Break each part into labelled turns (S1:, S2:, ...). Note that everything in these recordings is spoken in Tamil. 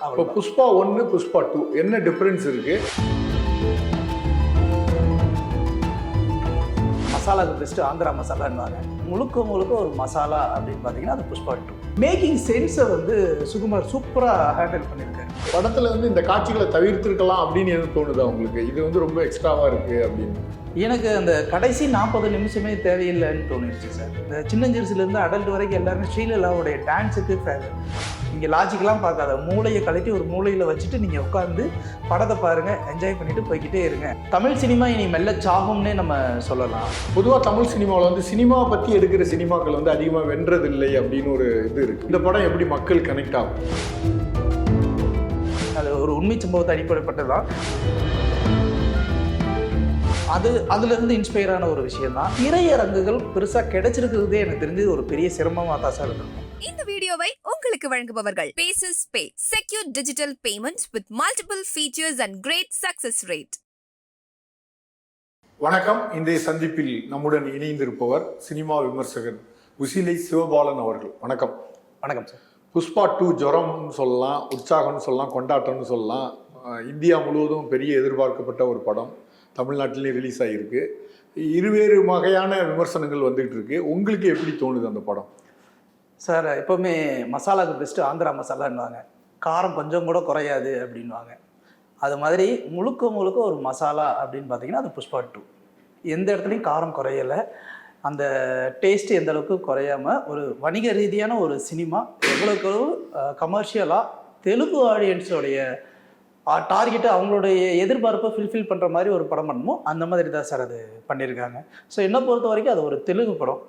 S1: இப்போ. புஷ்பா ஒன்று புஷ்பா டூ என்ன டிஃப்ரென்ஸ் இருக்கு?
S2: மசாலாவுக்கு பெஸ்ட்டு ஆந்திரா மசாலான்னுவாங்க. முழுக்க முழுக்க ஒரு மசாலா அப்படின்னு பார்த்தீங்கன்னா அது புஷ்பா டூ மேக்கிங் சென்ஸை வந்து சுகுமார் சூப்பராக ஹேண்டில் பண்ணியிருக்காரு
S1: படத்துல வந்து இந்த காட்சிகளை தவிர்த்திருக்கலாம் அப்படின்னு எதுவும் தோணுதா உங்களுக்கு? இது வந்து ரொம்ப எக்ஸ்ட்ராவா இருக்கு அப்படின்னு.
S2: எனக்கு அந்த கடைசி நாற்பது நிமிஷமே தேவையில்லைன்னு தோணிடுச்சு சார். இந்த சின்னஞ்சிறுசுலேருந்து அடல்ட் வரைக்கும் எல்லாருமே ஸ்ரீலலாவுடைய டான்ஸுக்கு நீங்கள் லாஜிக்கெலாம் பார்க்காத. மூளையை கழட்டி ஒரு மூளையில் வச்சுட்டு நீங்கள் உட்காந்து படத்தை பாருங்கள் என்ஜாய் பண்ணிட்டு போய்கிட்டே இருங்க. தமிழ் சினிமா இனி மெல்ல சாகும்னே நம்ம சொல்லலாம்.
S1: பொதுவாக தமிழ் சினிமாவில் வந்து சினிமா பற்றி எடுக்கிற சினிமாக்கள் வந்து அதிகமாக வென்றதில்லை அப்படின்னு ஒரு இது இருக்கு. இந்த படம் எப்படி மக்கள் கனெக்ட் ஆகும்?
S2: அது ஒரு உண்மை சம்பவத்தை அடிப்படைப்பட்டது தான் அது அதுலேருந்து இன்ஸ்பயர் ஆன ஒரு விஷயம் தான் திரையரங்குகள் பெருசாக கிடைச்சிருக்கிறதே எனக்கு தெரிஞ்சு ஒரு பெரிய சிரமமாக தான் சார் இருக்கும்.
S3: இந்த வீடியோவை உங்களுக்கு வழங்குபவர்கள். Bases pay secure digital payments with multiple features and great success rate
S1: வணக்கம். இன்றைய சந்திப்பில் நம்முடன் இணைந்திருப்பவர் சினிமா விமர்சகர் உசிலை சிவபாலன் அவர்கள். வணக்கம்.
S2: வணக்கம் சார்
S1: புஷ்பா டூ ஜுரம்னு சொல்லலாம் உற்சாகம்னு சொல்லலாம் கொண்டாட்டம்னு சொல்லலாம். இந்தியா முழுவதும் பெரிய எதிர்பார்க்கப்பட்ட ஒரு படம் தமிழ்நாட்டிலையும் ரிலீஸ் ஆகியிருக்கு இருவேறு வகையான விமர்சனங்கள் வந்துகிட்டு இருக்கு. உங்களுக்கு எப்படி தோணுது அந்த படம்?
S2: சார் எப்போவுமே மசாலாவுக்கு பெஸ்ட்டு ஆந்திரா மசாலான்னுவாங்க. காரம் கொஞ்சம் கூட குறையாது அப்படின்வாங்க அது மாதிரி முழுக்க முழுக்க ஒரு மசாலா அப்படின்னு பார்த்தீங்கன்னா அது புஷ்பா டூ எந்த இடத்துலையும் காரம் குறையலை. அந்த டேஸ்ட் எந்த அளவுக்கு குறையாமல் ஒரு வணிக ரீதியான ஒரு சினிமா எவ்வளோக்கு கமர்ஷியலாக தெலுங்கு ஆடியன்ஸோடைய டார்கெட்டு அவங்களுடைய எதிர்பார்ப்பை ஃபில்ஃபில் பண்ணுற மாதிரி ஒரு படம் பண்ணணுமோ அந்த மாதிரி தான் சார் அது பண்ணியிருக்காங்க ஸோ என்னை பொறுத்த வரைக்கும் அது ஒரு தெலுங்கு படம்.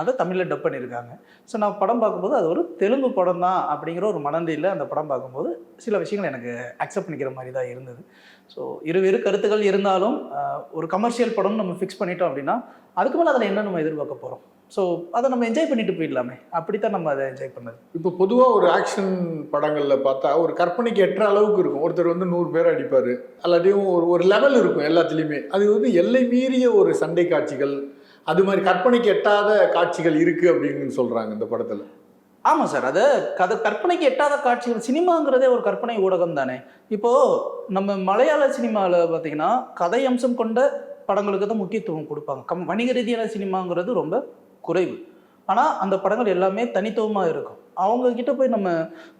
S2: அதை தமிழில் டப் பண்ணியிருக்காங்க ஸோ நான் படம் பார்க்கும்போது அது ஒரு தெலுங்கு படம் தான் அப்படிங்கிற ஒரு மனநிலையில் அந்த படம் பார்க்கும்போது சில விஷயங்கள் எனக்கு அக்செப்ட் பண்ணிக்கிற மாதிரி தான் இருந்தது. ஸோ இருவேறு கருத்துக்கள் இருந்தாலும் ஒரு கமர்ஷியல் படம்னு நம்ம ஃபிக்ஸ் பண்ணிட்டோம் அப்படின்னா அதுக்கு மேலே அதில் என்ன நம்ம எதிர்பார்க்க போகிறோம் ஸோ அதை நம்ம என்ஜாய் பண்ணிட்டு போயிடலாமே. அப்படித்தான் நம்ம அதை என்ஜாய் பண்ணது.
S1: இப்போ பொதுவாக ஒரு ஆக்ஷன் படங்களில் பார்த்தா ஒரு கற்பனைக்கு எட்டுற அளவுக்கு இருக்கும். ஒருத்தர் வந்து நூறு பேர் அடிப்பார். எல்லாத்தையும் ஒரு ஒரு லெவல் இருக்கும் எல்லாத்துலேயுமே. அது வந்து எல்லை மீறிய ஒரு சண்டை காட்சிகள் அது மாதிரி கற்பனைக்கு எட்டாத காட்சிகள் இருக்குது அப்படின்னு சொல்கிறாங்க இந்த படத்தில்.
S2: ஆமாம் சார். அது கதை கற்பனைக்கு எட்டாத காட்சிகள் சினிமாங்கிறதே ஒரு கற்பனை ஊடகம் தானே. இப்போது நம்ம மலையாள சினிமாவில் பார்த்தீங்கன்னா கதை அம்சம் கொண்ட படங்களுக்கு தான் முக்கியத்துவம் கொடுப்பாங்க. கம் வணிக ரீதியான சினிமாங்கிறது ரொம்ப குறைவு. ஆனால் அந்த படங்கள் எல்லாமே தனித்துவமாக இருக்கும். அவங்க கிட்ட போய் நம்ம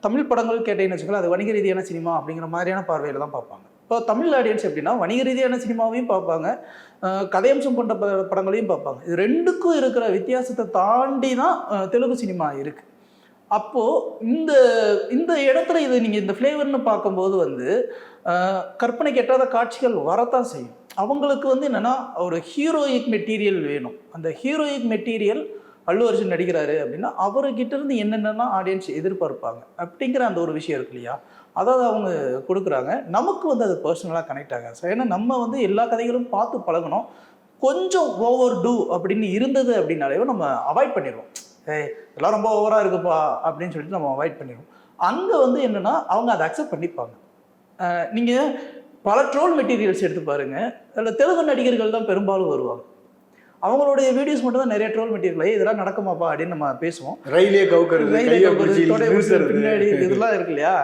S2: தமிழ் படங்கள் கேட்டேன்னு வச்சுக்கோங்களேன் அது வணிக ரீதியான சினிமா அப்படிங்கிற மாதிரியான பார்வையில் தான் பார்ப்பாங்க. இப்போ தமிழ் ஆடியன்ஸ் எப்படின்னா வணிக ரீதியான சினிமாவையும் பார்ப்பாங்க. கதையம்சம் கொண்ட ப படங்களையும் பார்ப்பாங்க. இது ரெண்டுக்கும் இருக்கிற வித்தியாசத்தை தாண்டி தான் தெலுங்கு சினிமா இருக்குது அப்போது இந்த இந்த இடத்துல இது நீங்கள் இந்த ஃப்ளேவர்னு பார்க்கும்போது வந்து கற்பனைக்கு எட்டாத காட்சிகள் வரத்தான் செய்யும். அவங்களுக்கு வந்து என்னென்னா ஒரு ஹீரோயிக் மெட்டீரியல் வேணும். அந்த ஹீரோயிக் மெட்டீரியல் அல்லு அர்ஜுன் நடிக்கிறாரு அப்படின்னா அவர்கிட்ட இருந்து என்னென்னா ஆடியன்ஸ் எதிர்பார்ப்பாங்க. அப்படிங்கிற அந்த ஒரு விஷயம் இருக்கு இல்லையா? அதாவது அவங்க கொடுக்குறாங்க. நமக்கு வந்து அது பர்சனலாக கனெக்ட் ஆகாது சார். ஏன்னா நம்ம வந்து எல்லா கதைகளும் பார்த்து பழகணும். கொஞ்சம் ஓவர் டூ அப்படின்னு இருந்தது அப்படின்னாலே நம்ம அவாய்ட் பண்ணிடுவோம் ஏய் இதெல்லாம் ரொம்ப ஓவராக இருக்குப்பா அப்படின்னு சொல்லிட்டு நம்ம அவாய்ட் பண்ணிடுவோம் அங்கே வந்து என்னென்னா அவங்க அதை அக்செப்ட் பண்ணிப்பாங்க. நீங்கள் பல ட்ரோல் மெட்டீரியல்ஸ் எடுத்து பாருங்கள் அதில் தெலுங்கு நடிகர்கள் தான் பெரும்பாலும் வருவாங்க. அவங்களுடைய வீடியோஸ் மட்டும் தான் நிறைய ட்ரோல் மெட்டீரியல் இதெல்லாம் நடக்குமாப்பா அப்படின்னு நம்ம பேசுவோம்.
S1: ரயிலே கவுக்கிறது.
S2: பின்னாடி இதெல்லாம் இருக்கு இல்லையா?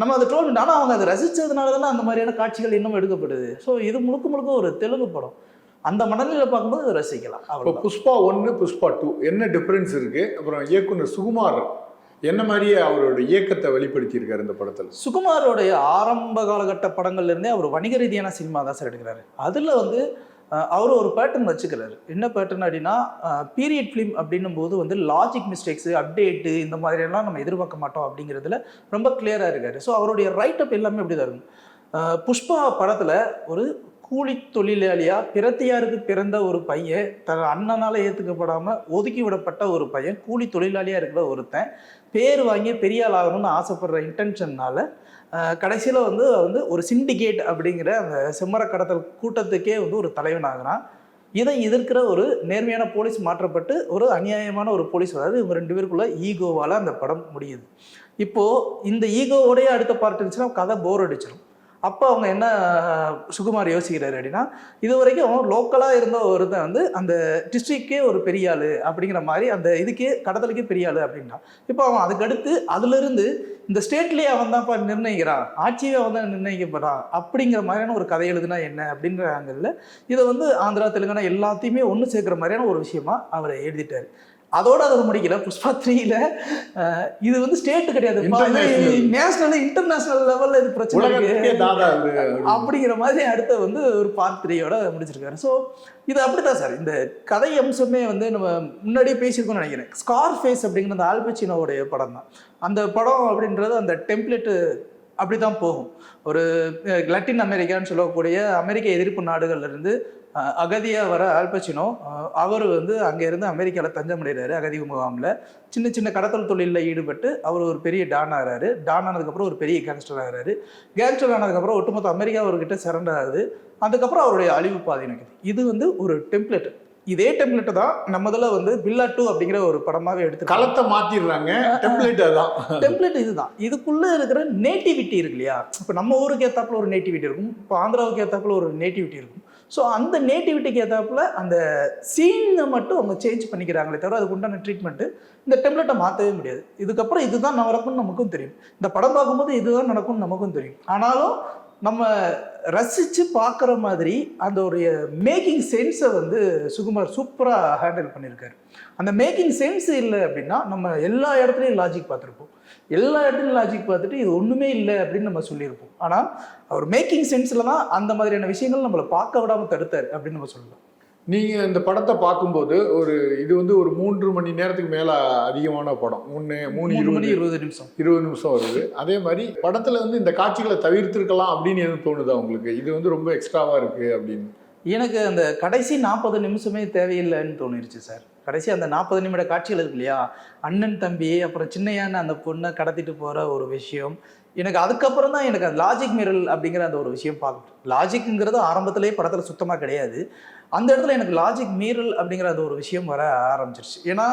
S2: நம்ம அதை ட்ரோல் ஆனால் அவங்க அதை ரசிச்சதுனால தானே அந்த மாதிரியான காட்சிகள் இன்னும் எடுக்கப்படுது. ஸோ இது முழுக்க முழுக்க ஒரு தெலுங்கு படம். அந்த மனநிலையில் பார்க்கும்போது ரசிக்கலாம்.
S1: இப்போ புஷ்பா ஒன்று புஷ்பா டூ என்ன டிஃப்ரென்ஸ் இருக்கு? அப்புறம் இயக்குனர் சுகுமார். என்ன மாதிரியே அவரோட இயக்கத்தை வெளிப்படுத்தியிருக்காரு இந்த படத்தில்?
S2: சுகுமாரோடைய ஆரம்ப காலகட்ட படங்கள்லேருந்தே அவர் வணிக ரீதியான சினிமா தான் சார் எடுக்கிறாரு. அதில் வந்து அவர் ஒரு பேட்டர்ன் வச்சுக்கிறாரு. என்ன பேட்டர்ன் அப்படின்னா பீரியட் ஃபிலிம் அப்படின்னும் போது வந்து லாஜிக் மிஸ்டேக்ஸு அப்டேட்டு இந்த மாதிரியெல்லாம் நம்ம எதிர்பார்க்க மாட்டோம் அப்படிங்கிறதுல ரொம்ப கிளியராக இருக்காரு. ஸோ அவருடைய ரைட்டப் எல்லாமே அப்படி தான் இருக்கும் புஷ்பா படத்தில் ஒரு கூலி தொழிலாளியாக பிரத்தியாருக்கு பிறந்த ஒரு பையன் தன் அண்ணனால் ஏற்றுக்கப்படாமல் ஒதுக்கி விடப்பட்ட ஒரு பையன் கூலி தொழிலாளியாக இருக்கிற ஒருத்தன் பேர் வாங்கி பெரிய ஆள் ஆகணும்னு ஆசைப்படுற இன்டென்ஷன்னால கடைசியில் வந்து வந்து ஒரு சிண்டிகேட் அப்படிங்கிற அந்த செம்மர கடத்தல் கூட்டத்துக்கே வந்து ஒரு தலைவன் ஆகுறான். இதை எதிர்க்கிற ஒரு நேர்மையான போலீஸ் மாற்றப்பட்டு ஒரு அநியாயமான ஒரு போலீஸ் வராது இவங்க ரெண்டு பேருக்குள்ள ஈகோவால் அந்த படம் முடியுது. இப்போது இந்த ஈகோவோடைய அடுத்த பார்ட் இருந்துச்சுன்னா கதை போர் அடிச்சிடும் அப்போ அவங்க என்ன சுகுமார் யோசிக்கிறாரு அப்படின்னா இது வரைக்கும் லோக்கலாக இருந்த ஒருத்தன் வந்து அந்த டிஸ்ட்ரிக்டே ஒரு பெரிய ஆள் அப்படிங்கிற மாதிரி அந்த இதுக்கே கடத்தலுக்கே பெரிய ஆள் அப்படின்னா இப்போ அவன் அதுக்கடுத்து அதுலேருந்து இந்த ஸ்டேட்லேயே அவன் தான்ப்பா நிர்ணயிக்கிறான் ஆட்சியே அவன் தான் நிர்ணயிக்கப்படுறான் அப்படிங்கிற மாதிரியான ஒரு கதை எழுதுனா என்ன அப்படிங்கிற ஆங்கிளில் இதை வந்து ஆந்திரா தெலுங்கானா எல்லாத்தையுமே ஒன்று சேர்க்குற மாதிரியான ஒரு விஷயமா அவர் எழுதிட்டார். அதோட அதை முடிக்கல. புஷ்பா த்ரீல இது வந்து ஸ்டேட் கிடையாது. நேஷனல் இன்டர்நேஷனல் லெவல்ல இது பிரச்சனை அப்படிங்கிற மாதிரி அடுத்த வந்து ஒரு பார்ட் த்ரீயோட முடிச்சிருக்காரு. ஸோ இது அப்படிதான் சார். இந்த கதை அம்சமே வந்து நம்ம முன்னாடியே பேசியிருக்கோம்னு நினைக்கிறேன். ஸ்கார் ஃபேஸ் அப்படிங்கிற அந்த ஆல்பச்சினோடைய படம் தான் அந்த படம் அப்படின்றது அந்த டெம்ப்ளேட்டு அப்படி தான் போகும். ஒரு லட்டின் அமெரிக்கான்னு சொல்லக்கூடிய அமெரிக்க எதிர்ப்பு நாடுகள்லேருந்து அகதியாக வர ஆல்பச்சினோ அவர் வந்து அங்கேருந்து அமெரிக்காவில் தஞ்சமடைகிறாரு அகதி முகாமில். சின்ன சின்ன கடத்தல் தொழிலில் ஈடுபட்டு அவர் ஒரு பெரிய டான் ஆகிறாரு. டான் ஆனதுக்கப்புறம் ஒரு பெரிய கேங்ஸ்டர் ஆகிறாரு. கேங்ஸ்டர் ஆனதுக்கப்புறம் ஒட்டுமொத்த அமெரிக்கா அவர்கிட்ட சரண்டர் ஆகுது அதுக்கப்புறம் அவருடைய அழிவு பாதை நினைக்குது இது வந்து ஒரு டெம்ப்ளேட் இதே டெம்ப்ளேட் தான் நம்மதுல வந்து பில்லா டூ அப்படிங்கிற ஒரு படமாவே எடுத்து
S1: களத்தை மாத்திடுறாங்க. டெம்ப்ளேட் அதான்.
S2: டெம்ப்ளேட் இதுதான். இதுக்குள்ள இருக்கிற நேட்டிவிட்டி இருக்கு இல்லையா? இப்போ நம்ம ஊருக்கு ஏத்தாப்புல ஒரு நேட்டிவிட்டி இருக்கும். இப்போ ஆந்திராவுக்கு ஏத்தாப்புல ஒரு நேட்டிவிட்டி இருக்கும். ஸோ அந்த நேட்டிவிட்டிக்கு ஏத்தாப்புல அந்த சீனை மட்டும் அவங்க சேஞ்ச் பண்ணிக்கிறாங்களே தவிர அதுக்கு உண்டான ட்ரீட்மெண்ட்டு இந்த டெம்ப்ளேட்டை மாற்றவே முடியாது. இதுக்கப்புறம் இதுதான் நடக்கும்னு நமக்கும் தெரியும். இந்த படம் பார்க்கும்போது இதுதான் நடக்கும்னு நமக்கும் தெரியும். ஆனாலும் நம்ம ரசித்து பார்க்குற மாதிரி அந்த ஒரு மேக்கிங் சென்ஸை வந்து சுகுமார் சூப்பராக ஹேண்டில் பண்ணியிருக்காரு. அந்த மேக்கிங் சென்ஸ் இல்லை அப்படின்னா நம்ம எல்லா இடத்துலையும் லாஜிக் பார்த்துருப்போம். எல்லா இடத்துலையும் லாஜிக் பார்த்துட்டு இது ஒன்றுமே இல்லை அப்படின்னு நம்ம சொல்லியிருப்போம். ஆனால் அவர் மேக்கிங் சென்ஸில் தான் அந்த மாதிரியான விஷயங்கள் நம்மளை பார்க்க விடாமல் தடுத்தார் அப்படின்னு நம்ம சொல்லலாம்.
S1: நீங்க இந்த படத்தை பார்க்கும்போது ஒரு இது வந்து ஒரு மூன்று மணி நேரத்துக்கு மேல அதிகமான படம். மூணு மூணு இருபது
S2: இருபது நிமிஷம்.
S1: இருபது நிமிஷம் வருது. அதே மாதிரி படத்துல வந்து இந்த காட்சிகளை தவிர்த்திருக்கலாம் அப்படின்னு எதுவும் தோணுதா உங்களுக்கு? இது வந்து ரொம்ப எக்ஸ்ட்ராவா இருக்கு அப்படின்னு.
S2: எனக்கு அந்த கடைசி நாற்பது நிமிஷமே தேவையில்லைன்னு தோணிருச்சு சார். கடைசி அந்த நாற்பது நிமிட காட்சிகள் இருக்கு இல்லையா? அண்ணன் தம்பி அப்புறம் சின்னையான அந்த பொண்ணை கடத்திட்டு போகிற ஒரு விஷயம் எனக்கு அதுக்கப்புறம் தான் எனக்கு அந்த லாஜிக் மிரல் அப்படிங்கிற அந்த ஒரு விஷயம் பார்க்கணும். லாஜிக்குங்கிறது ஆரம்பத்திலேயே படத்தில் சுத்தமாக கிடையாது. அந்த இடத்துல எனக்கு லாஜிக் மீறல் அப்படிங்கிற அந்த ஒரு விஷயம் வர ஆரம்பிச்சிருச்சு. ஏன்னா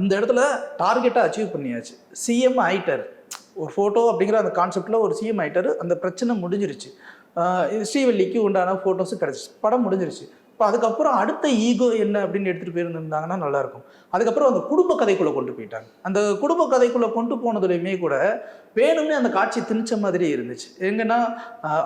S2: இந்த இடத்துல டார்கெட்டை அச்சீவ் பண்ணியாச்சு. சிஎம் ஆயிட்டார். ஒரு ஃபோட்டோ அப்படிங்கிற அந்த கான்செப்டில் ஒரு சிஎம் ஆயிட்டார். அந்த பிரச்சனை முடிஞ்சிருச்சு. இது ஸ்ரீவல்லிக்கு உண்டான ஃபோட்டோஸும் கிடச்சிச்சு. படம் முடிஞ்சிருச்சு. இப்போ அதுக்கப்புறம் அடுத்த ஈகோ என்ன அப்படின்னு எடுத்துகிட்டு போயிருந்திருந்தாங்கன்னா நல்லாயிருக்கும். அதுக்கப்புறம் அந்த குடும்ப கதைக்குள்ளே கொண்டு போயிட்டாங்க. அந்த குடும்ப கதைக்குள்ளே கொண்டு போனதுலையுமே கூட வேணும்னே அந்த காட்சி திணிச்ச மாதிரி இருந்துச்சு. எங்கன்னா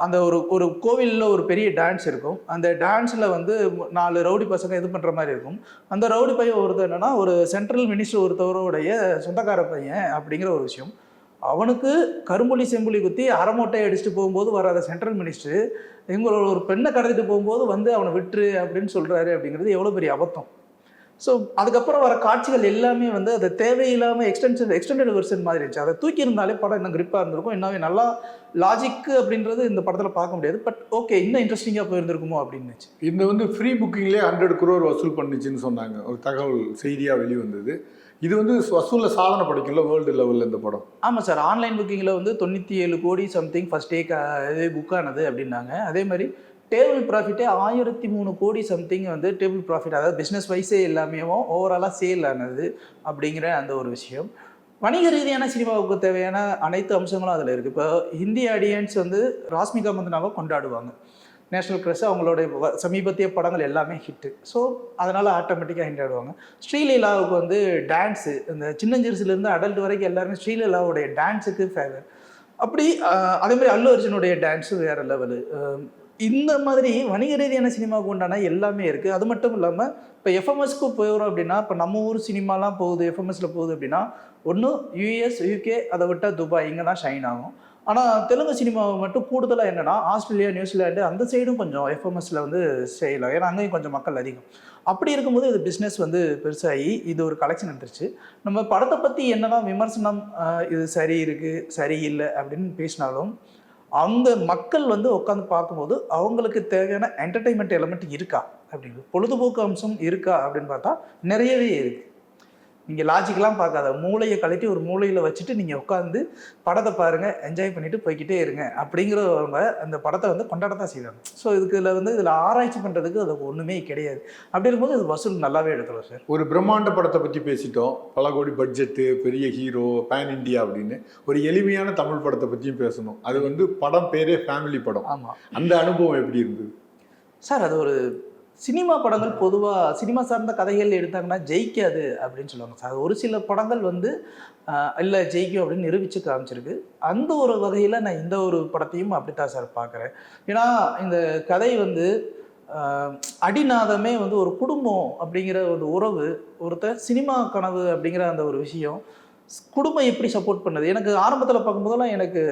S2: அந்த ஒரு ஒரு கோவிலில் ஒரு பெரிய டான்ஸ் இருக்கும். அந்த டான்ஸில் வந்து நாலு ரவுடி பசங்க இது பண்ணுற மாதிரி இருக்கும். அந்த ரவுடி பையன் ஒருத்தர் என்னன்னா ஒரு சென்ட்ரல் மினிஸ்டர் ஒருத்தவருடைய சொந்தக்கார பையன் அப்படிங்கிற ஒரு விஷயம். அவனுக்கு கரும்புலி செம்புலி குத்தி அரைமோட்டையை அடிச்சுட்டு போகும்போது வராத சென்ட்ரல் மினிஸ்டர் இவங்களோட ஒரு பெண்ணை கடத்திட்டு போகும்போது வந்து அவனை விட்டுரு அப்படின்னு சொல்கிறாரு அப்படிங்கிறது எவ்வளோ பெரிய அபத்தம். ஸோ அதுக்கப்புறம் வர காட்சிகள் எல்லாமே வந்து அது தேவையில்லாமல் எக்ஸ்டென்ஷன் எக்ஸ்டெண்டட் வெர்ஷன் மாதிரி இருந்துச்சு. அதை தூக்கி இருந்தாலே படம் இன்னும் கிரிப்பாக இருந்திருக்கும். இன்னும் நல்லா லாஜிக்கு அப்படின்றது இந்த படத்தில் பார்க்க முடியாது. பட் ஓகே இன்னும் இன்ட்ரெஸ்டிங்காக போயிருந்திருக்குமோ அப்படின்னு
S1: இந்த வந்து ஃப்ரீ புக்கிங்லேயே ஹண்ட்ரட் குரோர் வசூல் பண்ணுச்சுன்னு சொன்னாங்க. ஒரு தகவல் செய்தியாக வெளிவந்தது. இது வந்து வசூலில் சாதனை படைக்கும்ல வேர்ல்டு லெவலில் இந்த படம்.
S2: ஆமாம் சார் ஆன்லைன் புக்கிங்கில் வந்து தொண்ணூற்றி ஏழு கோடி சம்திங் ஃபஸ்ட் டே இது புக் ஆனது அப்படின்னாங்க. அதே மாதிரி டேபிள் ப்ராஃபிட்டே ஆயிரத்தி மூணு கோடி சம்திங் வந்து டேபிள் ப்ராஃபிட் அதாவது பிஸ்னஸ் வைஸே எல்லாமே ஓவராலாக சேல் ஆனது அப்படிங்கிற அந்த ஒரு விஷயம். வணிக ரீதியான சினிமாவுக்கு தேவையான அனைத்து அம்சங்களும் அதில் இருக்குது இப்போ ஹிந்தி ஆடியன்ஸ் வந்து ராஸ்மிகா மந்தனாவை கொண்டாடுவாங்க. நேஷனல் கிரஸ் அவங்களுடைய சமீபத்திய படங்கள் எல்லாமே ஹிட்டு ஸோ அதனால் ஆட்டோமேட்டிக்காக ஹிட் ஆடுவாங்க ஸ்ரீலீலாவுக்கு வந்து டான்ஸு இந்த சின்னஞ்சிறுசுலேருந்து அடல்ட் வரைக்கும் எல்லாருமே ஸ்ரீலீலாவுடைய டான்ஸுக்கு ஃபேவர் அப்படி அதேமாதிரி அதே மாதிரி அல்லு அர்ஜுனுடைய டான்ஸும் வேறு லெவலு இந்த மாதிரி வணிக ரீதியான சினிமாவுக்கு உண்டான எல்லாமே இருக்குது அது மட்டும் இல்லாமல் இப்போ எஃப்எம்எஸ்க்கு போயிடும் அப்படின்னா இப்போ நம்ம ஊர் சினிமாலாம் போகுது எஃப்எம்எஸில் போகுது அப்படின்னா ஒன்று யூஎஸ் யூகே அதை விட்டால் துபாய் இங்கே தான் ஷைன் ஆகும். ஆனால் தெலுங்கு சினிமாவை மட்டும் கூடுதலாக என்னென்னா ஆஸ்திரேலியா நியூசிலாண்டு அந்த சைடும் கொஞ்சம் எஃப்எம்எஸில் வந்து செய்யலாம் ஏன்னா அங்கேயும் கொஞ்சம் மக்கள் அதிகம். அப்படி இருக்கும்போது இது பிஸ்னஸ் வந்து பெருசாகி இது ஒரு கலெக்ஷன் வந்துருச்சு. நம்ம படத்தை பற்றி என்னதான் விமர்சனம் இது சரி இருக்குது சரி இல்லை அப்படின்னு பேசினாலும் அந்த மக்கள் வந்து உட்காந்து பார்க்கும்போது அவங்களுக்கு தேவையான என்டர்டைன்மெண்ட் எலமெண்ட் இருக்கா அப்படிங்கிறது பொழுதுபோக்கு அம்சம் இருக்கா அப்படின்னு பார்த்தா நிறையவே இருக்குது நீங்கள் லாஜிக்கெலாம் பார்க்காத. மூளையை கழட்டி ஒரு மூலையில் வச்சுட்டு நீங்கள் உட்காந்து படத்தை பாருங்கள் என்ஜாய் பண்ணிட்டு போய்க்கிட்டே இருங்க அப்படிங்கிறவங்க அந்த படத்தை வந்து கொண்டாட தான் செய்வாங்க. ஸோ இதுக்கு இதில் வந்து இதில் ஆராய்ச்சி பண்ணுறதுக்கு அதுக்கு ஒன்றுமே கிடையாது. அப்படி இருக்கும்போது இது வசூல் நல்லாவே எடுக்கலாம் சார்.
S1: ஒரு பிரம்மாண்ட படத்தை பற்றி பேசிட்டோம். பல கோடி பட்ஜெட்டு பெரிய ஹீரோ பேன் இந்தியா அப்படின்னு. ஒரு எளிமையான தமிழ் படத்தை பற்றியும் பேசணும். அது வந்து படம் பேரே ஃபேமிலி படம்.
S2: ஆமாம்
S1: அந்த அனுபவம் எப்படி இருந்தது?
S2: சார் அது ஒரு சினிமா படங்கள் பொதுவாக சினிமா சார்ந்த கதைகள் எடுத்தாங்கன்னா ஜெயிக்காது அப்படின்னு சொல்லுவாங்க. சார் ஒரு சில படங்கள் வந்து இல்லை ஜெயிக்கும் அப்படின்னு நிரூபித்து காமிச்சிருக்கு. அந்த ஒரு வகையில் நான் இந்த ஒரு படத்தையும் அப்படித்தான் சார் பார்க்குறேன் ஏன்னா இந்த கதை வந்து அடிநாதமே வந்து ஒரு குடும்பம் அப்படிங்கிற ஒரு உறவு ஒருத்தர் சினிமா கனவு அப்படிங்கிற அந்த ஒரு விஷயம் குடும்பம் எப்படி சப்போர்ட் பண்ணுது? எனக்கு ஆரம்பத்தில் பார்க்கும்போதெல்லாம் எனக்கு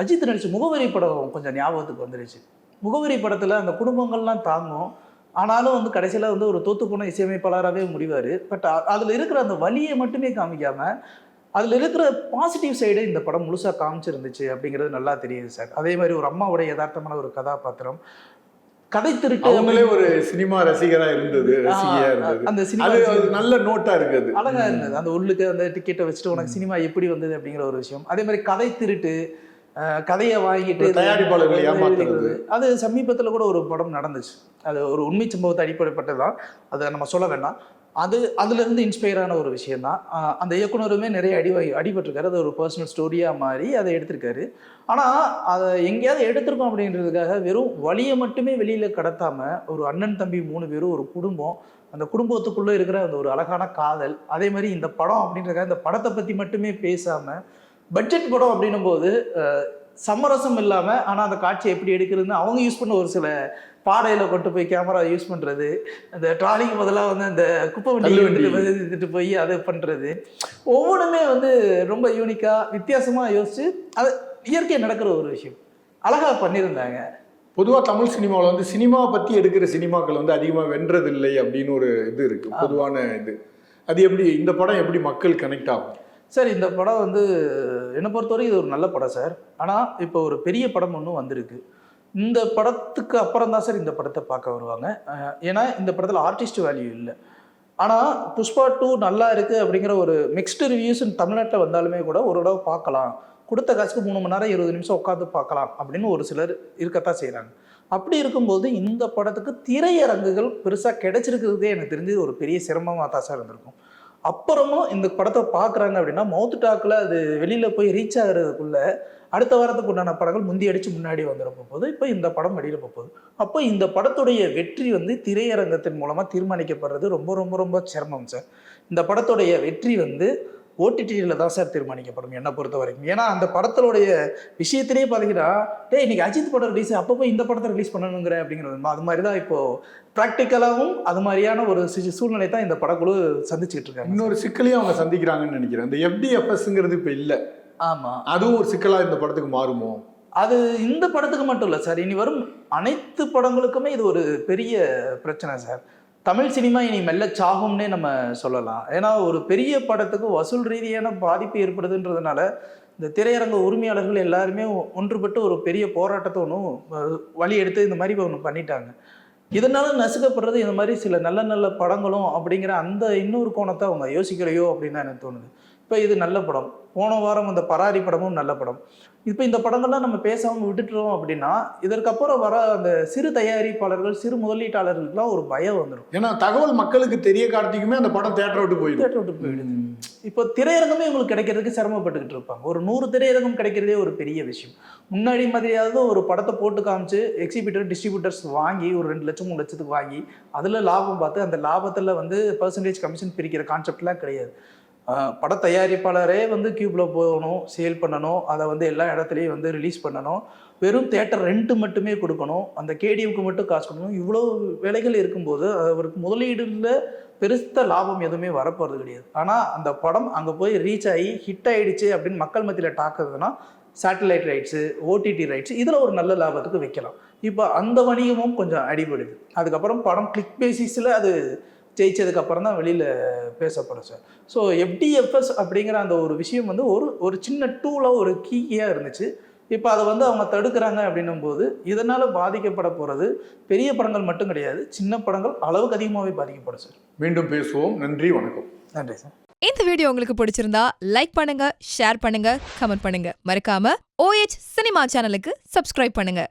S2: அஜித் நடித்த முகவரி படம் கொஞ்சம் ஞாபகத்துக்கு வந்துருச்சு. முகவரி படத்தில் அந்த குடும்பங்கள்லாம் தாங்கும். ஆனாலும் வந்து கடைசியில் வந்து ஒரு தோத்து போன இசையமைப்பாளராகவே முடிவார். பட் அதில் இருக்கிற அந்த வலியை மட்டுமே காமிக்காமல் அதில் இருக்கிற பாசிட்டிவ் சைடு இந்த படம் முழுசாக காமிச்சிருந்துச்சு அப்படிங்கிறது நல்லா தெரியுது சார். அதே மாதிரி ஒரு அம்மாவோட யதார்த்தமான ஒரு கதாபாத்திரம். கதை திருட்டு
S1: அவங்களே ஒரு சினிமா ரசிகரா இருந்தது ரசிகையா இருந்தது.
S2: அந்த சினிமா
S1: நல்ல நோட்டா இருக்கு அது
S2: அழகா இருந்தது. அந்த உள்ளுக்கு அந்த டிக்கெட்டை வச்சுட்டு உனக்கு சினிமா எப்படி வந்தது? அப்படிங்கிற ஒரு விஷயம். அதே மாதிரி கதை திருட்டு கதையை வாங்கிட்டு
S1: தயாரிப்பாளர்களை ஏமாத்துறது.
S2: அது சமீபத்தில் கூட ஒரு படம் நடந்துச்சு. அது ஒரு உண்மை சம்பவத்தை அடிப்படைப்பட்டது தான் அதை நம்ம சொல்ல வேண்டாம். அது அதுலேருந்து இன்ஸ்பயரான ஒரு விஷயம் தான் அந்த இயக்குனருமே நிறைய அடி அடிபட்டிருக்காரு. அது ஒரு பர்சனல் ஸ்டோரியாக மாறி அதை எடுத்திருக்காரு. ஆனால் அதை எங்கேயாவது எடுத்திருக்கோம் அப்படின்றதுக்காக வெறும் வழியை மட்டுமே வெளியில் கடத்தாமல் ஒரு அண்ணன் தம்பி மூணு பேரும் ஒரு குடும்பம் அந்த குடும்பத்துக்குள்ளே இருக்கிற அந்த ஒரு அழகான காதல் அதே மாதிரி இந்த படம் அப்படின்றதுக்காக இந்த படத்தை பற்றி மட்டுமே பேசாமல் பட்ஜெட் படம் அப்படின்னும் போது சமரசம் இல்லாமல் ஆனால் அந்த காட்சி எப்படி எடுக்கிறதுன்னு அவங்க யூஸ் பண்ண ஒரு சில பாடையில் கொண்டு போய் கேமரா யூஸ் பண்ணுறது அந்த ட்ராலிக்கு பதிலாக வந்து அந்த குப்பை வண்டி. எடுத்துட்டு போய் அதை பண்ணுறது ஒவ்வொன்றுமே வந்து ரொம்ப யூனிக்காக வித்தியாசமாக யோசிச்சு அது இயற்கை நடக்கிற ஒரு விஷயம். அழகாக பண்ணியிருந்தாங்க.
S1: பொதுவா தமிழ் சினிமாவில் வந்து சினிமா பத்தி எடுக்கிற சினிமாக்கள் வந்து அதிகமா வென்றதில்லை அப்படின்னு ஒரு இது இருக்கு. பொதுவான இது. அது எப்படி இந்த படம் எப்படி மக்கள் கனெக்ட் ஆகும்?
S2: சார் இந்த படம் வந்து என்னை பொறுத்தவரை இது ஒரு நல்ல படம் சார். ஆனால் இப்போ ஒரு பெரிய படம் ஒன்றும் வந்திருக்கு. இந்த படத்துக்கு அப்புறம் தான் சார் இந்த படத்தை பார்க்க வருவாங்க. ஏன்னா இந்த படத்தில் ஆர்டிஸ்ட் வேல்யூ இல்லை. ஆனால் புஷ்பா டூ நல்லா இருக்குது அப்படிங்கிற ஒரு மிக்ஸ்டு ரிவ்யூஸ் தமிழ்நாட்டில் வந்தாலுமே கூட ஒரு தடவை பார்க்கலாம். கொடுத்த காசுக்கு மூணு மணி நேரம் இருபது நிமிஷம் உட்காந்து பார்க்கலாம் அப்படின்னு ஒரு சிலர் இருக்கத்தான் செய்கிறாங்க அப்படி இருக்கும்போது இந்த படத்துக்கு திரையரங்குகள் பெருசாக கிடைச்சிருக்கிறதே எனக்கு தெரிஞ்சு ஒரு பெரிய சிரமமாக தான் சார் இருந்திருக்கும். அப்புறமும் இந்த படத்தை பார்க்குறாங்க அப்படின்னா மவுத் டாக்கில் அது வெளியில் போய் ரீச் ஆகிறதுக்குள்ள அடுத்த வாரத்துக்கு உண்டான படங்கள் முந்தி அடித்து முன்னாடி வந்துட போகுது இப்போ இந்த படம் வெளியில் போகுது. அப்போ இந்த படத்துடைய வெற்றி வந்து திரையரங்கத்தின் மூலமாக தீர்மானிக்கப்படுறது ரொம்ப ரொம்ப ரொம்ப சிரமம் சார். இந்த படத்துடைய வெற்றி வந்து ஓடிடியில் தான் சார் தீர்மானிக்கப்படும் என்னை பொறுத்த வரைக்கும் ஏன்னா அந்த படத்தினுடைய விஷயத்திலே பார்த்தீங்கன்னா டேய் இன்னைக்கு அஜித் படம் ரிலீஸ் அப்பப்போ இந்த படத்தை ரிலீஸ் பண்ணணுங்கிற அப்படிங்கிறது அது மாதிரி தான் இப்போது ப்ராக்டிக்கலாகவும் அது மாதிரியான ஒரு சூழ்நிலை தான் இந்த படக்குழு சந்திச்சுக்கிட்டு இருக்காங்க
S1: இன்னொரு சிக்கலையும் அவங்க சந்திக்கிறாங்கன்னு நினைக்கிறேன். இந்த எஃப்டிஎஃப்எஸ்ங்கிறது இப்போ இல்லை.
S2: ஆமாம்
S1: அதுவும் ஒரு சிக்கலா இந்த படத்துக்கு மாறுமோ?
S2: அது இந்த படத்துக்கு மட்டும் இல்லை சார். இனி வரும் அனைத்து படங்களுக்குமே இது ஒரு பெரிய பிரச்சனை சார். தமிழ் சினிமா இனி மெல்ல சாகும்னே நம்ம சொல்லலாம். ஏன்னா ஒரு பெரிய படத்துக்கு வசூல் ரீதியான பாதிப்பு ஏற்படுதுன்றதுனால இந்த திரையரங்க உரிமையாளர்கள் எல்லாருமே ஒன்றுபட்டு ஒரு பெரிய போராட்டத்தை ஒன்றும் வழி எடுத்து இந்த மாதிரி ஒன்று பண்ணிட்டாங்க. இதனால நசுக்கப்படுறது? இந்த மாதிரி சில நல்ல நல்ல படங்களும் அப்படிங்கிற அந்த இன்னொரு கோணத்தை அவங்க யோசிக்கலையோ அப்படின்னு தான் எனக்கு தோணுது. இப்போ இது நல்ல படம். போன வாரம் அந்த பராரி படமும் நல்ல படம். இப்போ இந்த படங்கள்லாம் நம்ம பேசாமல் விட்டுட்டோம் அப்படின்னா இதற்கப்புறம் வர அந்த சிறு தயாரிப்பாளர்கள் சிறு முதலீட்டாளர்களுக்குலாம் ஒரு பயம் வந்துடும்
S1: ஏன்னா தகவல் மக்களுக்கு தெரிய கார்த்திக்குமே அந்த படம் தேட்டரை விட்டு போயிடும்.
S2: தேட்டர் விட்டு போயிடுது. இப்போ திரையரங்கமே உங்களுக்கு கிடைக்கிறதுக்கு சிரமப்பட்டுக்கிட்டு இருப்பாங்க. ஒரு நூறு திரையரங்கம் கிடைக்கிறதே ஒரு பெரிய விஷயம். முன்னாடி மாதிரியாவது ஒரு படத்தை போட்டு காமிச்சு எக்ஸிபிட்டர் டிஸ்ட்ரிபியூட்டர்ஸ் வாங்கி ஒரு ரெண்டு லட்சம் மூணு லட்சத்துக்கு வாங்கி அதில் லாபம் பார்த்து அந்த லாபத்தில் வந்து பர்சன்டேஜ் கமிஷன் பிரிக்கிற கான்செப்ட்லாம் கிடையாது. பட தயாரிப்பாளரே வந்து கியூப்ல போகணும் சேல் பண்ணணும் அதை வந்து எல்லா இடத்துலையும் வந்து ரிலீஸ் பண்ணணும். வெறும் தேட்டர் ரெண்ட் மட்டுமே கொடுக்கணும். அந்த கேடிஎம்க்கு மட்டும் காசு கொடுக்கணும். இவ்வளோ வேலைகள் இருக்கும்போது அவருக்கு முதலீடுல பெருத்த லாபம் எதுவுமே வரப்போகிறது கிடையாது. ஆனால் அந்த படம் அங்கே போய் ரீச் ஆகி ஹிட் ஆயிடுச்சு அப்படின்னு மக்கள் மத்தியில் டாக்குதுன்னா சேட்டலைட் ரைட்ஸு ஓடிடி ரைட்ஸ் இதில் ஒரு நல்ல லாபத்துக்கு வைக்கலாம். இப்போ அந்த வணிகமும் கொஞ்சம் அடிபடுது. அதுக்கப்புறம் படம் கிளிக் பேசிஸில் அது ஜெயிச்சதுக்கு அப்புறம் தான் வெளியில் பேசப்படும் சார் ஸோ எஃப்டிஎஃப்எஸ் அப்படிங்கிற அந்த ஒரு விஷயம் வந்து ஒரு ஒரு சின்ன டூலாக ஒரு கீயாக இருந்துச்சு. இப்போ அதை வந்து அவங்க தடுக்கிறாங்க அப்படின்னும் போது இதனால் பாதிக்கப்பட போகிறது பெரிய படங்கள் மட்டும் கிடையாது சின்ன படங்கள் அளவுக்கு அதிகமாகவே பாதிக்கப்படும் சார்
S1: மீண்டும் பேசுவோம். நன்றி வணக்கம்.
S2: நன்றி சார்
S3: இந்த வீடியோ உங்களுக்கு பிடிச்சிருந்தா லைக் பண்ணுங்க ஷேர் பண்ணுங்க கமெண்ட் பண்ணுங்க. மறக்காம ஓஎச் சினிமா சேனலுக்கு சப்ஸ்கிரைப் பண்ணுங்க.